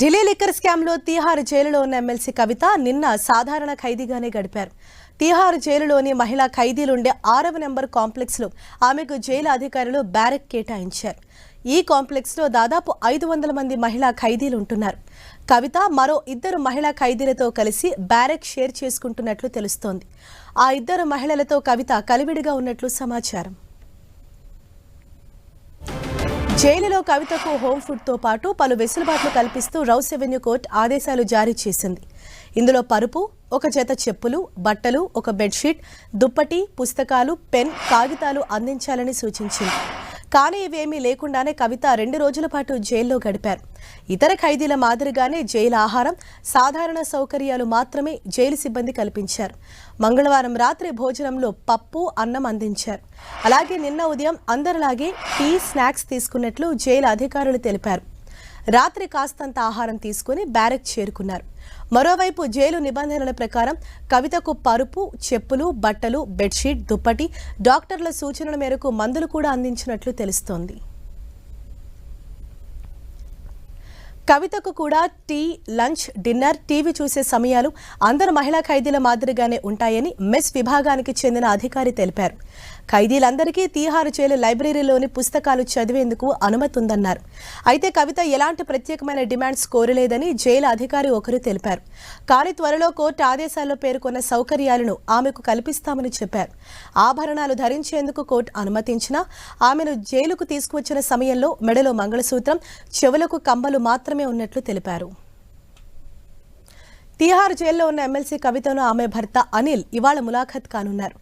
Delhi liquor స్కామ్లో తీహార్ జైలులో ఉన్న ఎమ్మెల్సీ కవిత నిన్న సాధారణ ఖైదీగానే గడిపారు. తీహార్ జైలులోని మహిళా ఖైదీలుండే ఆరవ నెంబర్ కాంప్లెక్స్లో ఆమెకు జైలు అధికారులు బ్యారెక్ కేటాయించారు. ఈ కాంప్లెక్స్లో దాదాపు ఐదు వందల మంది మహిళా ఖైదీలు ఉంటున్నారు కవిత మరో ఇద్దరు మహిళా ఖైదీలతో కలిసి బ్యారెక్ షేర్ చేసుకుంటున్నట్లు తెలుస్తోంది. ఆ ఇద్దరు మహిళలతో కవిత కలివిడిగా ఉన్నట్లు సమాచారం. జైలులో కవితకు హోమ్ ఫుడ్తో పాటు పలు వెసులుబాట్లు కల్పిస్తూ రౌస్ రెవెన్యూ కోర్టు ఆదేశాలు జారీ చేసింది. ఇందులో పరుపు ఒక జత చెప్పులు బట్టలు ఒక బెడ్షీట్ దుప్పటి పుస్తకాలు పెన్ కాగితాలు అందించాలని సూచించింది. కానీ ఇవేమీ లేకుండానే కవిత రెండు రోజుల పాటు జైల్లో గడిపారు. ఇతర ఖైదీల మాదిరిగానే జైలు ఆహారం సాధారణ సౌకర్యాలు మాత్రమే జైలు సిబ్బంది కల్పించారు. మంగళవారం రాత్రి భోజనంలో పప్పు అన్నం అందించారు. అలాగే నిన్న ఉదయం అందరిలాగే టీ స్నాక్స్ తీసుకున్నట్లు జైలు అధికారులు తెలిపారు. రాత్రి కాస్తంత ఆహారం తీసుకుని బ్యారెక్ చేరుకున్నారు. మరోవైపు జైలు నిబంధనల ప్రకారం కవితకు పరుపు చెప్పులు బట్టలు బెడ్షీట్ దుప్పటి డాక్టర్ల సూచనల మేరకు మందులు కూడా అందించినట్లు తెలుస్తోంది. కవితకు కూడా టీ లంచ్ డిన్నర్ టీవీ చూసే సమయాలు అందరు మహిళా ఖైదీల మాదిరిగానే ఉంటాయని మెస్ విభాగానికి చెందిన అధికారి తెలిపారు. ఖైదీలందరికీ తీహారు జైలు లైబ్రరీలోని పుస్తకాలు చదివేందుకు అనుమతి ఉందన్నారు అయితే కవిత ఎలాంటి ప్రత్యేకమైన డిమాండ్స్ కోరలేదని జైలు అధికారి ఒకరు తెలిపారు. కానీ త్వరలో కోర్టు ఆదేశాల్లో పేర్కొన్న సౌకర్యాలను ఆమెకు కల్పిస్తామని చెప్పారు. ఆభరణాలు ధరించేందుకు కోర్టు అనుమతించినా ఆమెను జైలుకు తీసుకువచ్చిన సమయంలో మెడలో మంగళసూత్రం చెవులకు కమ్మలు మాత్రమే ఉన్నట్లు తెలిపారు. తీహార్ జైల్లో ఉన్న ఎమ్మెల్సీ కవితను ఆమె భర్త అనిల్ ఇవాళ ములాఖత్ కానున్నారు.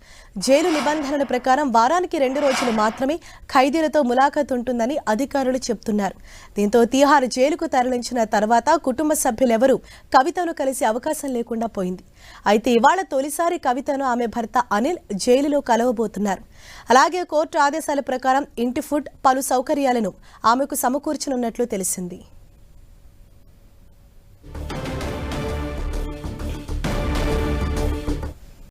జైలు నిబంధనల ప్రకారం వారానికి రెండు రోజులు మాత్రమే ఖైదీలతో ములాఖత్ ఉంటుందని అధికారులు చెబుతున్నారు దీంతో తీహార్ జైలుకు తరలించిన తర్వాత కుటుంబ సభ్యులెవరూ కవితను కలిసే అవకాశం లేకుండా పోయింది. అయితే ఇవాళ తొలిసారి కవితను ఆమె భర్త అనిల్ జైలులో కలవబోతున్నారు. అలాగే కోర్టు ఆదేశాల ప్రకారం ఇంటి ఫుడ్ పలు సౌకర్యాలను ఆమెకు సమకూర్చనున్నట్లు తెలిసింది.